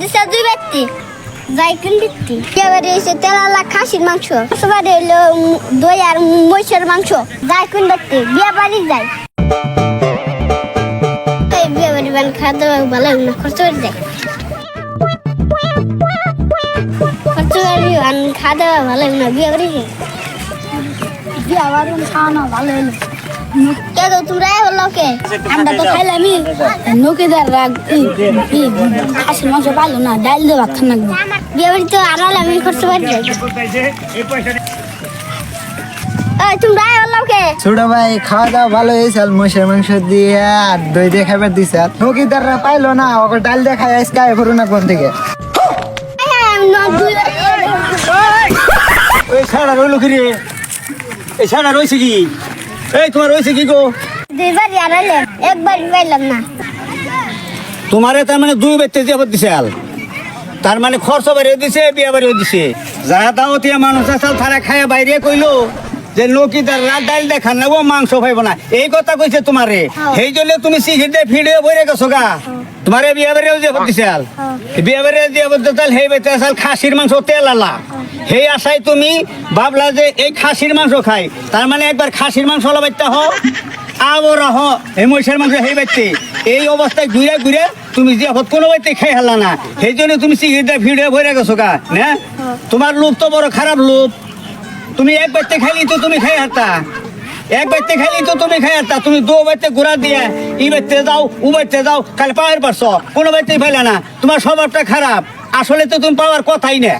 দিছে দুই ব্যক্তি। যাই কিন ব্যক্তি? এবারে এসে তেলালা খাসির মাংস। সবারে হইল দই আর মহিষের মাংস। যাই কিন ব্যক্তি? বিয়ে বাড়ি যায় এই বিয়ে বাড়ি বান খাওয়া দাওয়া ভালো না, খরচ করে যায় খরচ করে খাওয়া দাওয়া ভালো না, বিয়ে বাড়ি বিয়ে বাড়ি খাওয়ানো ভালো হলো কে তো তোমরা হলো কে আমরা তো খাইলামই নৌকেদার রাগ খাসির মাংস পাইলো না ডাল দিয়ে ভাত খান লাগবে বিয়ে আমি খরচ ছোট ভাই খাওয়া দাওয়া ভালো হয়েছে মাংস দিয়ে আর দই দিয়ে খাবার দিছে আর নৌকিদাররা পাইলো না ওকে ডাল দিয়ে খাই আজকে আয় না কোন থেকে ওই সারা রইল কি রে এই সারা রয়েছে কি এই তোমার রয়েছে কি গো? দুইবার আনালে একবার পাইলাম না। তোমারে তার মানে দুই ব্যক্তি যাবত দিছে আল। তার মানে খরচ বাড়িয়ে দিছে বিয়া বাড়িয়ে দিছে। যারা দাওতিয়া মানুষ আসাল তারা খায় বাইরে কইলো যে নকিদার রাত ডাল দেখান নেব মাংস পাইব না। এই কথা কইছে তোমারে। হ্যাঁ। সেই জন্য তুমি সিগারেটে ফিড়ে বইরে গেছো গা। তোমারে বিয়া বাড়িও যে দিছে আল বিয়া বাড়িয়ে দিয়ে বলতে তাহলে সেই বেতে আসাল খাসির মাংস তেল আলা। সেই আশায় তুমি ভাবলা যে এই খাসির মাংস খাই। তার মানে একবার খাসির মাংস লাগাইতে হও। আবার হ এই মহিষের মাংস সেই ব্যক্তি এই অবস্থায় ঘুরে ঘুরে তুমি যে হত কোনো ব্যক্তি খাই হারলা না। সেই জন্য তুমি সিগারেটে ভিডিও ভরে গেছো গা না? তোমার লোভ তো বড় খারাপ লোভ। তুমি এক ব্যক্তি খাইলি তো তুমি খাই হারতা। এক ব্যক্তি খেলি তো তুমি খাই তা তুমি দু ব্যক্তি ঘুরা দিয়ে ই ব্যক্তি যাও উ ব্যক্তি যাও খালি পাওয়ার পারছ কোনো ব্যক্তি পাইলে না। তোমার স্বভাবটা খারাপ। আসলে তো তুমি পাওয়ার কথাই না।